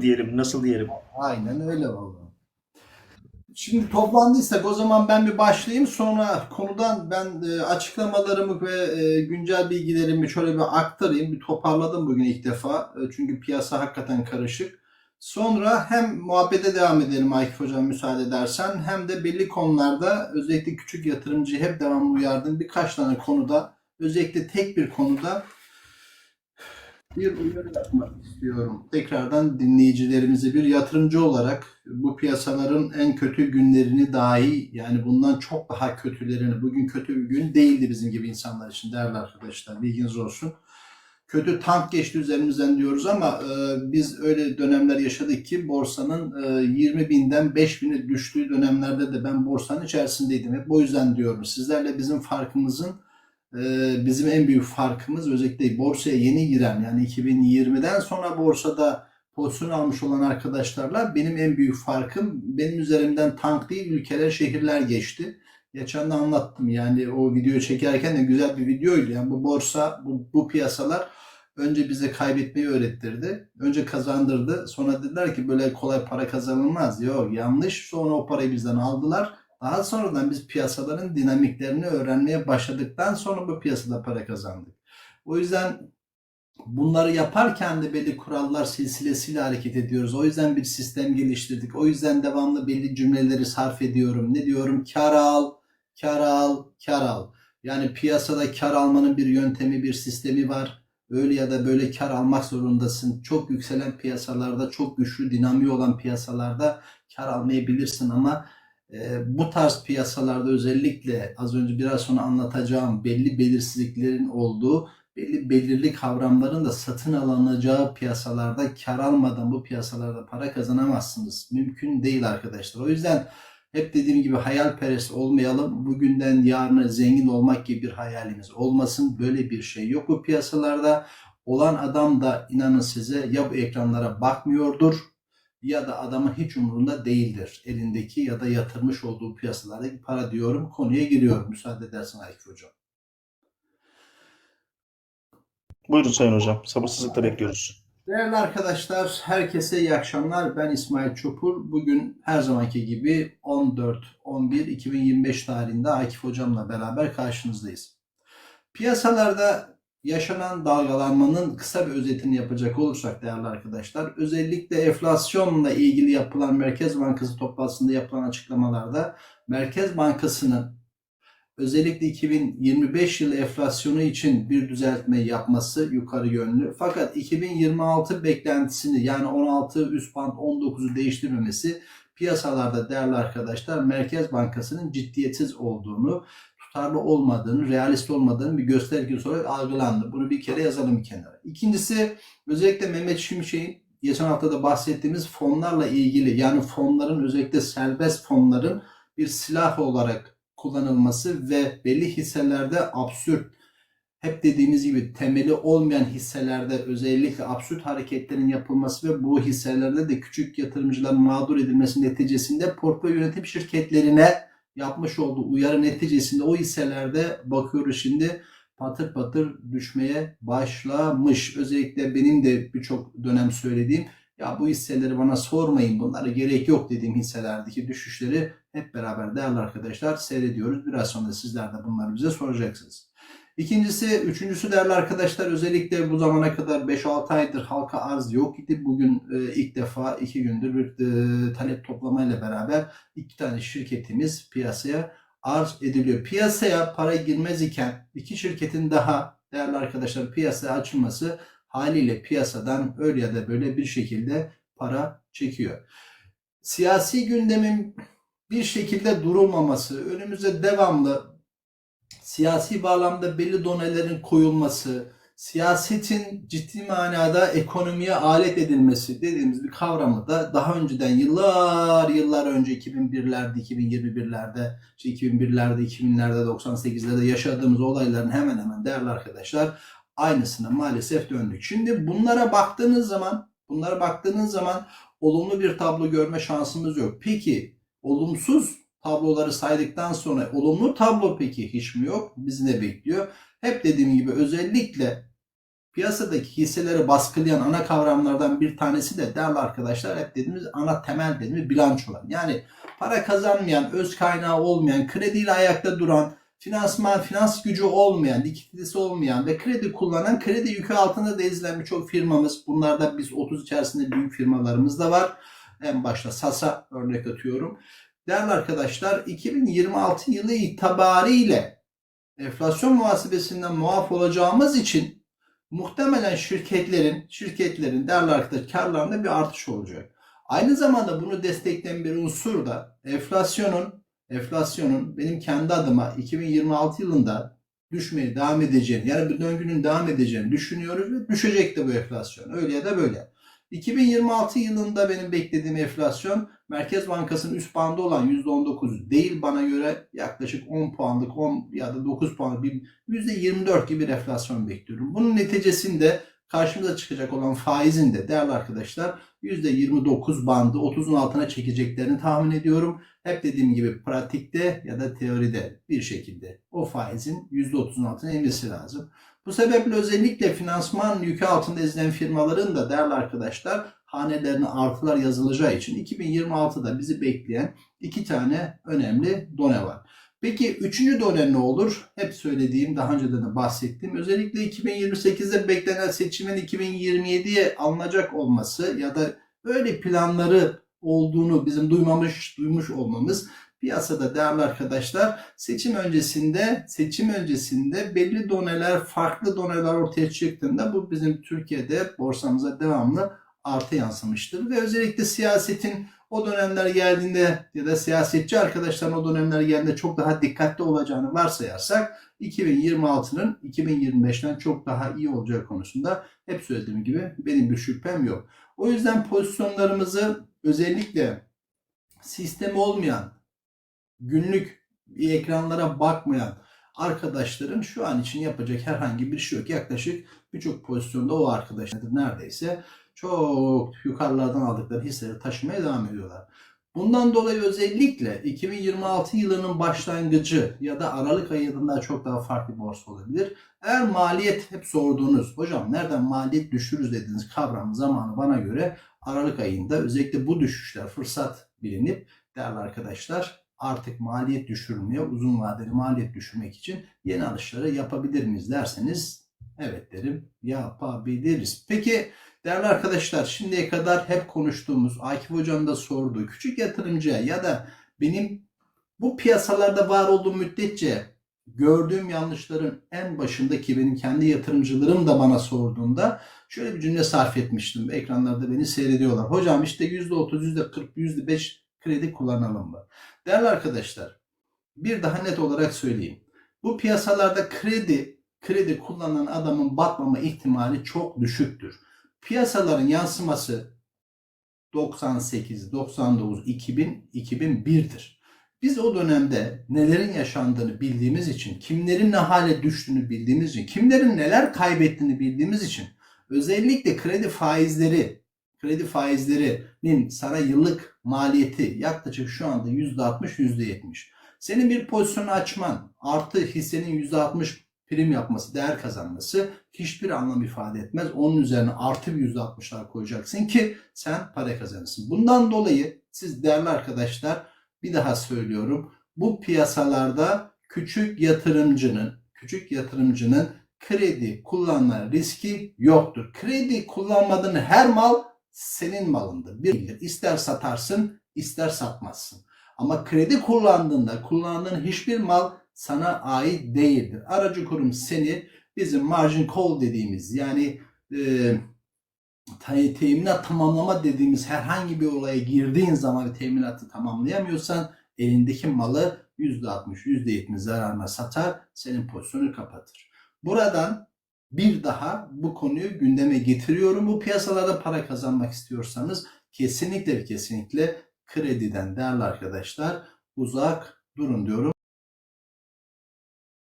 diyelim, nasıl diyelim? Aynen öyle vallahi. Şimdi toplandıysak o zaman ben bir başlayayım. Sonra konudan ben e, açıklamalarımı ve e, güncel bilgilerimi şöyle bir aktarayım. Bir toparladım bugün ilk defa. E, çünkü piyasa hakikaten karışık. Sonra hem muhabbete devam edelim Akif Hocam müsaade edersen hem de belli konularda özellikle küçük yatırımcıyı hep devamlı uyardığım birkaç tane konuda özellikle tek bir konuda bir uyarı yapmak istiyorum. Tekrardan dinleyicilerimize bir yatırımcı olarak bu piyasaların en kötü günlerini dahi yani bundan çok daha kötülerini bugün kötü bir gün değildi bizim gibi insanlar için değerli arkadaşlar bilginiz olsun. Kötü tank geçti üzerimizden diyoruz ama e, biz öyle dönemler yaşadık ki borsanın e, 20 binden 5 bine düştüğü dönemlerde de ben borsanın içerisindeydim. Hep o yüzden diyorum sizlerle bizim farkımızın bizim en büyük farkımız özellikle borsaya yeni giren yani 2020'den sonra borsada pozisyon almış olan arkadaşlarla benim en büyük farkım benim üzerimden tank değil ülkeler şehirler geçti. Geçen de anlattım yani o videoyu çekerken de güzel bir videoydu. Yani bu borsa bu, bu piyasalar önce bize kaybetmeyi öğrettirdi. Önce kazandırdı. Sonra dediler ki böyle kolay para kazanılmaz. Yok yanlış. Sonra o parayı bizden aldılar. Daha sonradan biz piyasaların dinamiklerini öğrenmeye başladıktan sonra bu piyasada para kazandık. O yüzden bunları yaparken de belli kurallar silsilesiyle hareket ediyoruz. O yüzden bir sistem geliştirdik. O yüzden devamlı belli cümleleri sarf ediyorum. Ne diyorum? Kar al, kar al, kar al. Yani piyasada kar almanın bir yöntemi, bir sistemi var. Öyle ya da böyle kar almak zorundasın. Çok yükselen piyasalarda, çok güçlü dinamiği olan piyasalarda kar almayabilirsin ama bu tarz piyasalarda özellikle az önce biraz sonra anlatacağım belli belirsizliklerin olduğu, belli belirli kavramların da satın alınacağı piyasalarda kar almadan bu piyasalarda para kazanamazsınız. Mümkün değil arkadaşlar. O yüzden hep dediğim gibi hayalperest olmayalım. Bugünden yarına zengin olmak gibi bir hayalimiz olmasın. Böyle bir şey yok bu piyasalarda. Olan adam da inanın size ya bu ekranlara bakmıyordur ya da adamın hiç umurunda değildir. Elindeki ya da yatırmış olduğu piyasalardaki para diyorum. Konuya giriyorum. Müsaade edersen Akif Hocam. Buyurun Sayın Hocam, sabırsızlıkla bekliyoruz. Değerli arkadaşlar, herkese iyi akşamlar. Ben İsmail Çopur. Bugün her zamanki gibi 14-11-2025 tarihinde Akif Hocam'la beraber karşınızdayız. Piyasalarda yaşanan dalgalanmanın kısa bir özetini yapacak olursak değerli arkadaşlar, özellikle enflasyonla ilgili yapılan Merkez Bankası toplantısında yapılan açıklamalarda Merkez Bankası'nın özellikle 2025 yılı enflasyonu için bir düzeltme yapması yukarı yönlü. Fakat 2026 beklentisini yani 16 üst band 19'u değiştirmemesi piyasalarda değerli arkadaşlar Merkez Bankası'nın ciddiyetsiz olduğunu, tutarlı olmadığını, realist olmadığını bir göstergesi olarak algılandı. Bunu bir kere yazalım bir kenara. İkincisi özellikle Mehmet Şimşek'in geçen hafta da bahsettiğimiz fonlarla ilgili yani fonların özellikle serbest fonların bir silah olarak kullanılması ve belli hisselerde absürt hep dediğimiz gibi temeli olmayan hisselerde özellikle absürt hareketlerin yapılması ve bu hisselerde de küçük yatırımcıların mağdur edilmesi neticesinde portföy yönetim şirketlerine yapmış olduğu uyarı neticesinde o hisselerde bakıyoruz şimdi patır patır düşmeye başlamış. Özellikle benim de birçok dönem söylediğim ya bu hisseleri bana sormayın bunlara gerek yok dediğim hisselerdeki düşüşleri hep beraber değerli arkadaşlar seyrediyoruz. Biraz sonra sizler de bunları bize soracaksınız. İkincisi, üçüncüsü değerli arkadaşlar özellikle bu zamana kadar 5-6 aydır halka arz yok idi. Bugün e, ilk defa iki gündür bir e, talep toplamayla beraber iki tane şirketimiz piyasaya arz ediliyor. Piyasaya para girmez iken iki şirketin daha değerli arkadaşlar piyasaya açılması haliyle piyasadan öyle ya da böyle bir şekilde para çekiyor. Siyasi gündemin bir şekilde durulmaması, önümüze devamlı siyasi bağlamda belli donelerin koyulması, siyasetin ciddi manada ekonomiye alet edilmesi dediğimiz bir kavramı da daha önceden yıllar yıllar önce 2001'lerde, 2021'lerde, işte 2001'lerde, 2000'lerde, 98'lerde yaşadığımız olayların hemen hemen değerli arkadaşlar aynısına maalesef döndük. Şimdi bunlara baktığınız zaman, bunlara baktığınız zaman olumlu bir tablo görme şansımız yok. Peki olumsuz tabloları saydıktan sonra olumlu tablo peki hiç mi yok? Bizi ne bekliyor? Hep dediğim gibi özellikle piyasadaki hisseleri baskılayan ana kavramlardan bir tanesi de değerli arkadaşlar hep dediğimiz ana temel dediğimiz bilançolar. Yani para kazanmayan, öz kaynağı olmayan, krediyle ayakta duran, finansman, finans gücü olmayan, likiditesi olmayan ve kredi kullanan, kredi yükü altında da ezilen birçok firmamız. Bunlarda biz 30 içerisinde büyük firmalarımız da var. En başta Sasa örnek atıyorum. Değerli arkadaşlar 2026 yılı itibariyle enflasyon muhasebesinden muaf olacağımız için muhtemelen şirketlerin şirketlerin değerli arkadaşlar karlarında bir artış olacak. Aynı zamanda bunu destekleyen bir unsur da enflasyonun enflasyonun benim kendi adıma 2026 yılında düşmeye devam edeceğini yani bu döngünün devam edeceğini düşünüyoruz ve düşecek de bu enflasyon. Öyle ya da böyle. 2026 yılında benim beklediğim enflasyon Merkez Bankası'nın üst bandı olan %19 değil bana göre yaklaşık 10 puanlık 10 ya da 9 puanlık bir %24 gibi bir enflasyon bekliyorum. Bunun neticesinde karşımıza çıkacak olan faizin de değerli arkadaşlar %29 bandı 30'un altına çekeceklerini tahmin ediyorum. Hep dediğim gibi pratikte ya da teoride bir şekilde o faizin %30'un altına inmesi lazım. Bu sebeple özellikle finansman yükü altında ezilen firmaların da değerli arkadaşlar hanelerine artılar yazılacağı için 2026'da bizi bekleyen iki tane önemli done var. Peki üçüncü done ne olur? Hep söylediğim, daha önceden de bahsettiğim özellikle 2028'de beklenen seçimin 2027'ye alınacak olması ya da öyle planları olduğunu bizim duymamış, duymuş olmamız piyasada değerli arkadaşlar seçim öncesinde seçim öncesinde belli doneler farklı doneler ortaya çıktığında bu bizim Türkiye'de borsamıza devamlı artı yansımıştır ve özellikle siyasetin o dönemler geldiğinde ya da siyasetçi arkadaşların o dönemler geldiğinde çok daha dikkatli olacağını varsayarsak 2026'nın 2025'ten çok daha iyi olacağı konusunda hep söylediğim gibi benim bir şüphem yok. O yüzden pozisyonlarımızı özellikle sistemi olmayan, günlük ekranlara bakmayan arkadaşların şu an için yapacak herhangi bir şey yok. Yaklaşık birçok pozisyonda o arkadaşlar neredeyse çok yukarılardan aldıkları hisseleri taşımaya devam ediyorlar. Bundan dolayı özellikle 2026 yılının başlangıcı ya da Aralık ayında çok daha farklı bir borsa olabilir. Eğer maliyet hep sorduğunuz, hocam nereden maliyet düşürürüz dediğiniz kavram zamanı bana göre Aralık ayında özellikle bu düşüşler fırsat bilinip değerli arkadaşlar artık maliyet düşürmeye, uzun vadeli maliyet düşürmek için yeni alışları yapabilir miyiz derseniz evet derim yapabiliriz. Peki değerli arkadaşlar şimdiye kadar hep konuştuğumuz Akif Hoca'nın da sorduğu küçük yatırımcıya ya da benim bu piyasalarda var olduğum müddetçe gördüğüm yanlışların en başındaki benim kendi yatırımcılarım da bana sorduğunda şöyle bir cümle sarf etmiştim. Ekranlarda beni seyrediyorlar. Hocam işte %30, %40, %5 kredi kullanalım mı? Değerli arkadaşlar bir daha net olarak söyleyeyim. Bu piyasalarda kredi kredi kullanan adamın batmama ihtimali çok düşüktür. Piyasaların yansıması 98, 99, 2000, 2001'dir. Biz o dönemde nelerin yaşandığını bildiğimiz için, kimlerin ne hale düştüğünü bildiğimiz için, kimlerin neler kaybettiğini bildiğimiz için özellikle kredi faizleri, kredi faizlerinin sana yıllık maliyeti yaklaşık şu anda %60, %70. Senin bir pozisyonu açman artı hissenin %60 prim yapması, değer kazanması hiçbir anlam ifade etmez. Onun üzerine artı bir %60'lar koyacaksın ki sen para kazanırsın. Bundan dolayı siz değerli arkadaşlar bir daha söylüyorum. Bu piyasalarda küçük yatırımcının, küçük yatırımcının kredi kullanma riski yoktur. Kredi kullanmadığın her mal senin malındır. Bir, ister satarsın, ister satmazsın. Ama kredi kullandığında kullandığın hiçbir mal sana ait değildir. Aracı kurum seni bizim margin call dediğimiz yani e, teminat tamamlama dediğimiz herhangi bir olaya girdiğin zaman ve teminatı tamamlayamıyorsan elindeki malı %60, %70 zararına satar, senin pozisyonu kapatır. Buradan bir daha bu konuyu gündeme getiriyorum. Bu piyasalarda para kazanmak istiyorsanız kesinlikle kesinlikle krediden değerli arkadaşlar uzak durun diyorum.